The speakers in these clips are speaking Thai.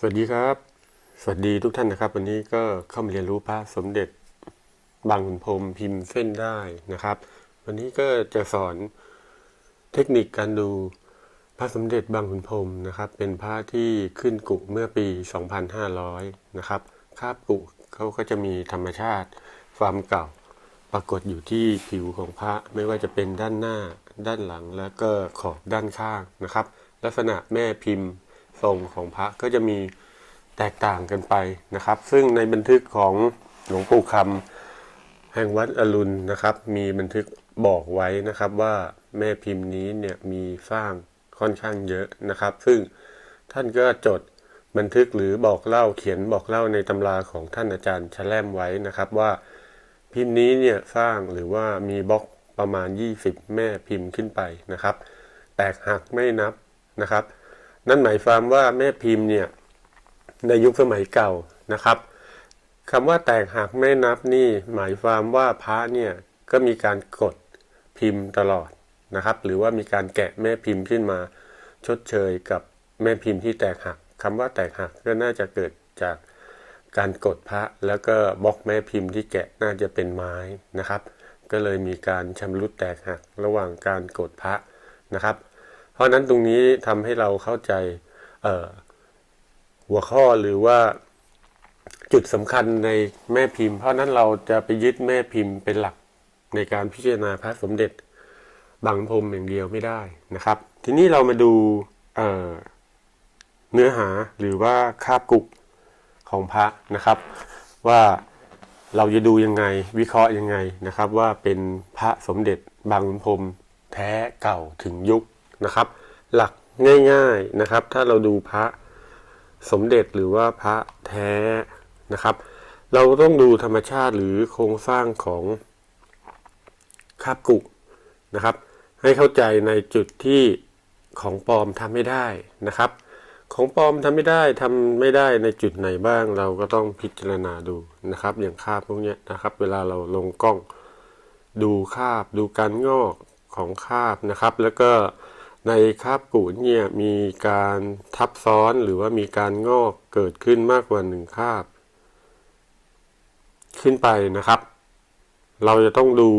สวัสดีครับ สวัสดีทุกท่านนะครับ วันนี้ก็เข้ามาเรียนรู้พระสมเด็จบางขุนพรมพิมพ์เส้นได้นะครับ วันนี้ก็จะสอนเทคนิคการดูพระสมเด็จบางขุนพรมนะครับ เป็นพระที่ขึ้นกุเมื่อปี 2500 นะครับคาบกุเขาก็จะมีธรรมชาติความเก่าปรากฏอยู่ที่ผิวของพระไม่ว่าจะเป็นด้านหน้าด้านหลังแล้วก็ขอบด้านข้างนะครับ ลักษณะแม่พิมพ์ ทรงของพระก็จะมีแตกต่างกันไปนะครับ ซึ่งในบันทึกของหลวงปู่คำแห่งวัดอรุณนะครับ มีบันทึกบอกไว้นะครับว่าแม่พิมพ์นี้เนี่ยมีสร้างค่อนข้างเยอะนะครับ ซึ่งท่านก็จดบันทึกหรือบอกเล่าเขียนบอกเล่าในตำราของท่านอาจารย์ชแลมไว้นะครับว่าพิมพ์นี้เนี่ยสร้างหรือว่ามีบล็อกประมาณ 20 แม่พิมพ์ขึ้นไปนะครับ แตกหักไม่นับนะครับ นั่นหมายความว่าแม่พิมพ์เนี่ยในยุคสมัยเก่านะครับคำว่าแตกหักไม่นับนี่หมายความว่าพระเนี่ยก็มีการกดพิมพ์ตลอดนะครับ หรือว่ามีการแกะแม่พิมพ์ขึ้นมาชดเชยกับแม่พิมพ์ที่แตกหักคำว่าแตกหักก็น่าจะเกิดจากการกดพระแล้วก็บล็อกแม่พิมพ์ที่แกะน่าจะเป็นไม้นะครับ ก็เลยมีการชำรุดแตกหักระหว่างการกดพระนะครับ เพราะนั้นตรงนี้ทำให้เราเข้าใจหัวข้อหรือว่าจุดสำคัญในแม่พิมพ์ เพราะนั้นเราจะไปยึดแม่พิมพ์เป็นหลักในการพิจารณาพระสมเด็จบางพรมอย่างเดียวไม่ได้นะครับ ทีนี้เรามาดูเเนื้อหาหรือว่าคาบกุกของพระนะครับ ว่าเราจะดูยังไงวิเคราะห์ยังไงนะครับ ว่าเป็นพระสมเด็จบางพรมแท้เก่าถึงยุค นะครับ หลักง่ายๆนะครับ ถ้าเราดูพระสมเด็จหรือว่าพระแท้นะครับ เราต้องดูธรรมชาติหรือโครงสร้างของคาบกุนะครับ ให้เข้าใจในจุดที่ของปลอมทำไม่ได้นะครับ ของปลอมทำไม่ได้ทำไม่ได้ในจุดไหนบ้าง เราก็ต้องพิจารณาดูนะครับ อย่างคาบพวกนี้นะครับ เวลาเราลงกล้องดูคาบ ดูการงอกของคาบนะครับ แล้วก็ ในคาบกูดเนี่ยมีการทับซ้อนหรือว่ามีการงอกเกิดขึ้นมากกว่าหนึ่งคาบ ขึ้นไปนะครับ เราจะต้องดู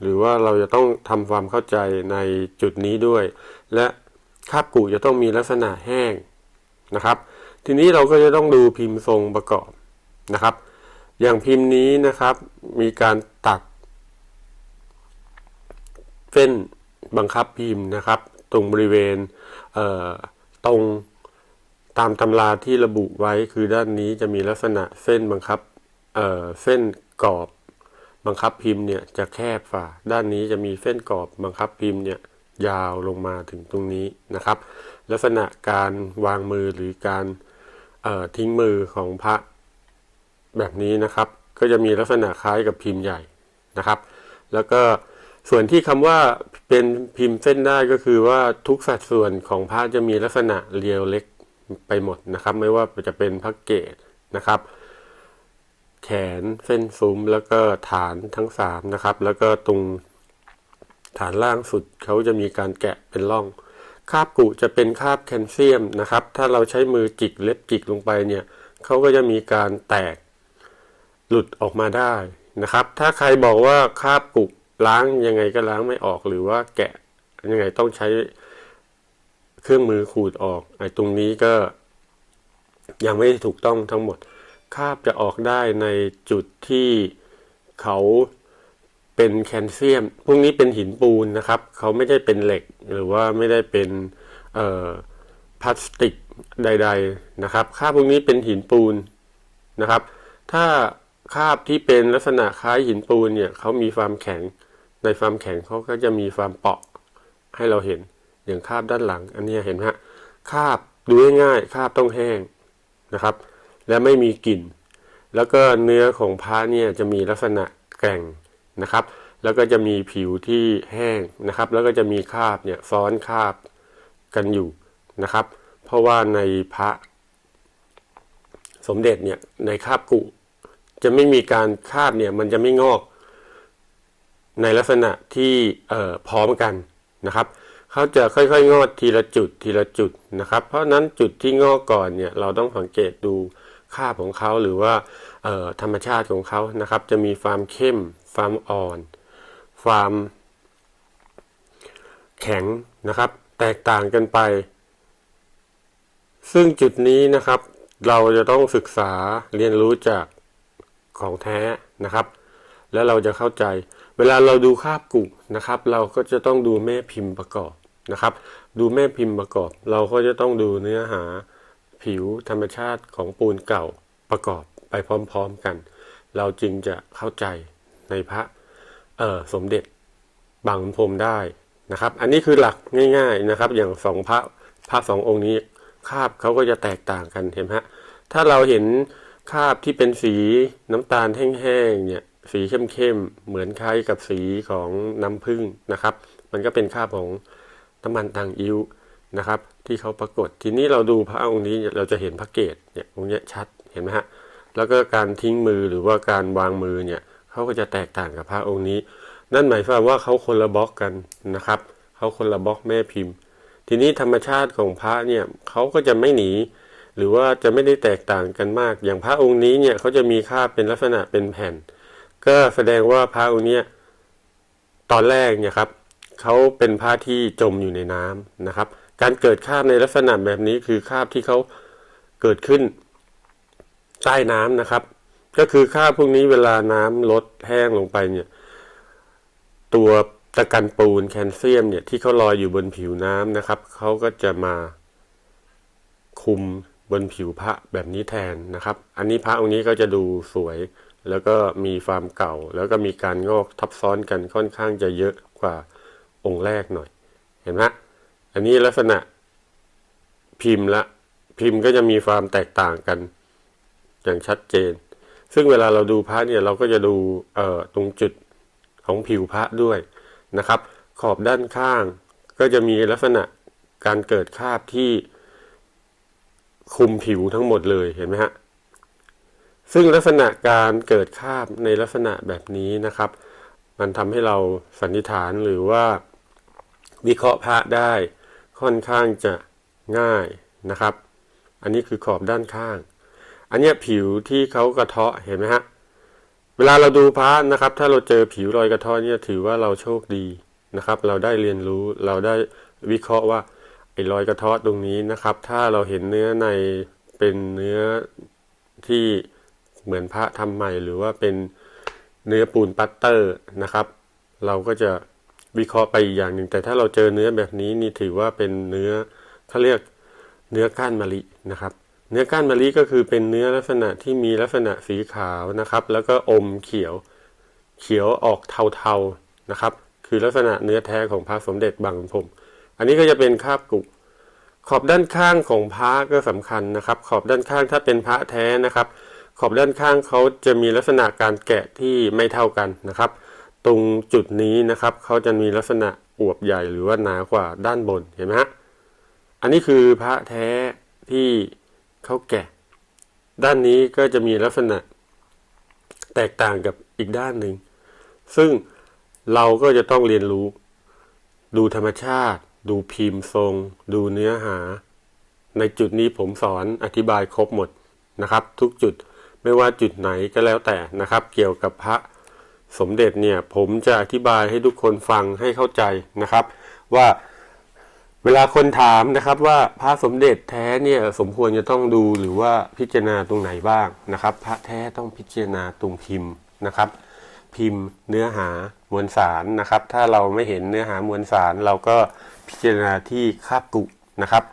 หรือว่าเราจะต้องทำความเข้าใจในจุดนี้ด้วย และคาบกูจะต้องมีลักษณะแห้งนะครับ ทีนี้เราก็จะต้องดูพิมพ์ทรงประกอบนะครับ อย่างพิมพ์นี้นะครับ มีการตัดเส้นบังคับพิมพ์นะครับ ตรงบริเวณตรงตามตำราที่ระบุไว้คือด้านนี้จะมีลักษณะเส้นบังคับเเส้นกรอบบังคับพิมพ์เนี่ยจะแคบฝ่า ด้านนี้จะมีเส้นกรอบบังคับพิมพ์เนี่ยยาวลงมาถึงตรงนี้นะครับ ลักษณะการวางมือหรือการทิ้งมือของพระแบบนี้นะครับ ก็จะมีลักษณะคล้ายกับพิมพ์ใหญ่นะครับ แล้วก็ ส่วนที่คำว่าเป็นพิมพ์เส้นได้ก็คือว่าทุกสัดส่วนของพระจะมีลักษณะเรียวเล็กไปหมดนะครับ ไม่ว่าจะเป็นพระเกศนะครับ แขนเส้นซุ้มแล้วก็ฐานทั้งสามนะครับ แล้วก็ตรงฐานล่างสุดเขาจะมีการแกะเป็นร่อง คาบกุจะเป็นคาบแคลเซียมนะครับ ถ้าเราใช้มือจิกเล็บจิกลงไปเนี่ยเขาก็จะมีการแตกหลุดออกมาได้นะครับ ถ้าใครบอกว่าคาบกุ ล้างยังไงก็ล้างไม่ออกหรือว่าแกะยังไงต้องใช้เครื่องมือขูดออกไอ้ตรงนี้ก็ยังไม่ถูกต้องทั้งหมด คาบจะออกได้ในจุดที่เขาเป็นแคลเซียม พวกนี้เป็นหินปูนนะครับ เขาไม่ได้เป็นเหล็กหรือว่าไม่ได้เป็นพลาสติกใด ๆนะครับ คาบพวกนี้เป็นหินปูนนะครับ ถ้าคาบที่เป็นลักษณะคล้ายหินปูนเนี่ยเขามีความแข็ง ในความแข็งเขาก็จะมีความเปาะให้เราเห็นอย่างคาบด้านหลัง อันนี้เห็นไหมฮะคาบดูง่ายๆคาบต้องแห้งนะครับ และไม่มีกลิ่น แล้วก็เนื้อของพระเนี่ยจะมีลักษณะแกร่งนะครับ แล้วก็จะมีผิวที่แห้งนะครับ แล้วก็จะมีคาบเนี่ยซ้อนคาบกันอยู่นะครับ เพราะว่าในพระสมเด็จเนี่ยในคาบกุจะไม่มีการคาบเนี่ยมันจะไม่งอก ในลักษณะที่พร้อมกันนะครับเขาจะค่อยๆ งอกทีละจุดทีละจุดนะครับ เพราะนั้นจุดที่งอกก่อนเนี่ยเราต้องสังเกตดูค่าบของเขาหรือว่าธรรมชาติของเขานะครับ จะมีความเข้มความอ่อนความแข็งนะครับ แตกต่างกันไป ซึ่งจุดนี้นะครับ เราจะต้องศึกษาเรียนรู้จากของแท้นะครับ แล้วเราจะเข้าใจ เวลาเราดูคาบกุนะครับ เราก็จะต้องดูแม่พิมพ์ประกอบนะครับ ดูแม่พิมพ์ประกอบ เราก็จะต้องดูเนื้อหาผิวธรรมชาติของปูนเก่าประกอบไปพร้อมๆกัน เราจึงจะเข้าใจในพระเออสมเด็จบางพรมได้นะครับ อันนี้คือหลักง่าย ๆนะครับ อย่างสองพระพระสององค์นี้คาบเขาก็จะแตกต่างกันเห็นไหมฮะถ้าเราเห็นคาบที่เป็นสีน้ำตาลแห้งๆเนี่ย สีเข้มๆเหมือนคล้ายกับสีของน้ำผึ้งนะครับ มันก็เป็นคราบของน้ำมันต่างอิ้วนะครับ ที่เขาปรากฏทีนี้เราดูพระองค์นี้เราจะเห็นพระเกศเนี่ยองค์นี้ชัดเห็นไหมฮะแล้วก็การทิ้งมือหรือว่าการวางมือเนี่ยเขาก็จะแตกต่างกับพระองค์นี้ นั่นหมายความว่าเขาคนละบล็อกกันนะครับเขาคนละบล็อกแม่พิมพ์ ทีนี้ธรรมชาติของพระเนี่ยเขาก็จะไม่หนีหรือว่าจะไม่ได้แตกต่างกันมาก อย่างพระองค์นี้เนี่ยเขาจะมีค่าบเป็นลักษณะเป็นแผ่น ก็แสดงว่าพระองค์เนี้ยตอนแรกเนี่ยครับเขาเป็นพระที่จมอยู่ในน้ำนะครับ การเกิดคราบในลักษณะแบบนี้คือคราบที่เขาเกิดขึ้นใต้น้ำนะครับ ก็คือคราบพวกนี้เวลาน้ำลดแห้งลงไปเนี่ย ตัวตะกันปูนแคลเซียมเนี่ยที่เขาลอยอยู่บนผิวน้ำนะครับเขาก็จะมาคุมบนผิวพระแบบนี้แทนนะครับ อันนี้พระองค์นี้ก็จะดูสวย แล้วก็มีความเก่า แล้วก็มีการงอกทับซ้อนกันค่อนข้างจะเยอะกว่าองค์แรกหน่อย เห็นไหมอันนี้ลักษณะพิมพ์ละพิมพ์ก็จะมีความแตกต่างกัน อย่างชัดเจน ซึ่งเวลาเราดูพระเนี่ยเราก็จะดูเอ่อตรงจุดของผิวพระด้วยนะครับ ขอบด้านข้างก็จะมีลักษณะการเกิดคราบที่คุมผิวทั้งหมดเลยเห็นไหมฮะ ซึ่งลักษณะการเกิดคาบในลักษณะแบบนี้นะครับ มันทำให้เราสันนิษฐานหรือว่าวิเคราะห์พระได้ค่อนข้างจะง่ายนะครับ อันนี้คือขอบด้านข้าง อันนี้ผิวที่เขากระเทาะเห็นไหมฮะ เวลาเราดูพระนะครับ ถ้าเราเจอผิวรอยกระเทาะเนี่ยถือว่าเราโชคดีนะครับ เราได้เรียนรู้เราได้วิเคราะห์ว่าไอ้รอยกระเทาะตรงนี้นะครับ ถ้าเราเห็นเนื้อในเป็นเนื้อที่ เหมือนพระทำใหม่ หรือว่าเป็นเนื้อปูนปัตเตอร์นะครับ เราก็จะวิเคราะห์ไปอีกอย่างหนึ่ง แต่ถ้าเราเจอเนื้อแบบนี้นี่ถือว่าเป็นเนื้อเขาเรียกเนื้อก้านมะลินะครับ เนื้อก้านมะลิก็คือเป็นเนื้อลักษณะที่มีลักษณะสีขาวนะครับ แล้วก็อมเขียวเขียวออกเทาๆนะครับ คือลักษณะเนื้อแท้ของพระสมเด็จบางขุนพรหมอันนี้ก็จะเป็นคาบกุขอบด้านข้างของพระก็สำคัญนะครับ ขอบด้านข้างถ้าเป็นพระแท้นะครับ ขอบด้านข้างเขาจะมีลักษณะการแกะที่ไม่เท่ากันนะครับ ตรงจุดนี้นะครับเขาจะมีลักษณะอวบใหญ่หรือว่าหนากว่าด้านบนเห็นไหมฮะอันนี้คือพระแท้ที่เขาแกะ ด้านนี้ก็จะมีลักษณะแตกต่างกับอีกด้านหนึ่ง ซึ่งเราก็จะต้องเรียนรู้ ดูธรรมชาติ ดูพิมพ์ทรง ดูเนื้อหา ในจุดนี้ผมสอนอธิบายครบหมดนะครับ ทุกจุด ไม่ว่าจุดไหนก็แล้วแต่นะครับ เกี่ยวกับพระสมเด็จเนี่ยผมจะอธิบายให้ทุกคนฟังให้เข้าใจนะครับ ว่าเวลาคนถามนะครับว่าพระสมเด็จแท้เนี่ยสมควรจะต้องดูหรือว่าพิจารณาตรงไหนบ้างนะครับ พระแท้ต้องพิจารณาตรงพิมพ์นะครับ พิมพ์เนื้อหามวลสารนะครับ ถ้าเราไม่เห็นเนื้อหามวลสาร เราก็พิจารณาที่คาบกุนะครับ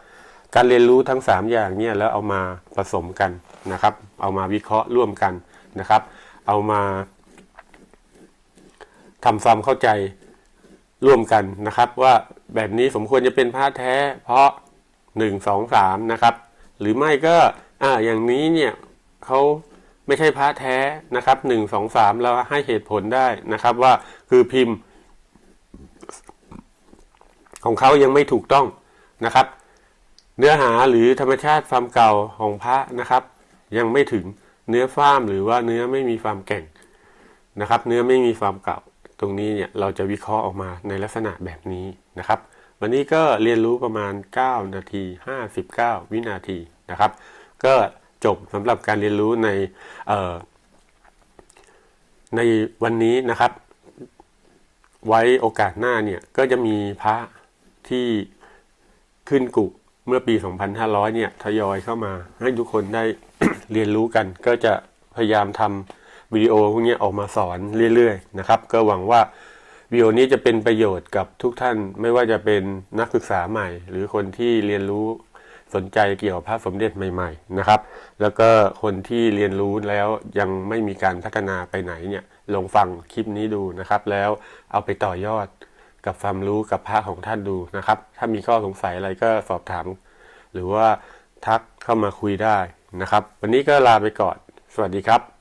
การเรียนรู้ทั้ง 3 อย่างเนี่ยแล้วเอามาผสมกัน นะครับ เอามาวิเคราะห์ร่วมกันนะครับ เอามาทำความเข้าใจร่วมกันนะครับ ว่าแบบนี้สมควรจะเป็นพระแท้ เพราะ1 2 3นะครับ หรือไม่ก็อ่าอย่างนี้เนี่ยเขาไม่ใช่พระแท้นะครับหนึ่งสองสามเราให้เหตุผลได้นะครับว่าคือพิมพ์ ของเขายังไม่ถูกต้องนะครับ เนื้อหาหรือธรรมชาติความเก่าของพระนะครับ ยังไม่ถึงเนื้อฟ้ามหรือว่าเนื้อไม่มีความแก่งนะครับ เนื้อไม่มีความเก่า ตรงนี้เนี่ยเราจะวิเคราะห์ออกมาในลักษณะแบบนี้นะครับ วันนี้ก็เรียนรู้ประมาณ 9 นาที 59 วินาทีนะครับ ก็จบสำหรับการเรียนรู้ในในวันนี้นะครับ ไว้โอกาสหน้าเนี่ยก็จะมีพระที่ขึ้นกุเมื่อปี 2500 เนี่ยทยอยเข้ามาให้ทุกคนได้ เรียนรู้กัน ก็จะพยายามทำวิดีโอพวกนี้ออกมาสอนเรื่อยๆนะครับ ก็หวังว่าวิดีโอนี้จะเป็นประโยชน์กับทุกท่าน ไม่ว่าจะเป็นนักศึกษาใหม่ หรือคนที่เรียนรู้สนใจเกี่ยวกับพระสมเด็จใหม่ๆนะครับ แล้วก็คนที่เรียนรู้แล้วยังไม่มีการพัฒนาไปไหนเนี่ยลองฟังคลิปนี้ดูนะครับ แล้วเอาไปต่อยอดกับความรู้กับพระของท่านดูนะครับ ถ้ามีข้อสงสัยอะไรก็สอบถาม หรือว่าทักเข้ามาคุยได้ นะครับ วันนี้ก็ลาไปก่อน สวัสดีครับ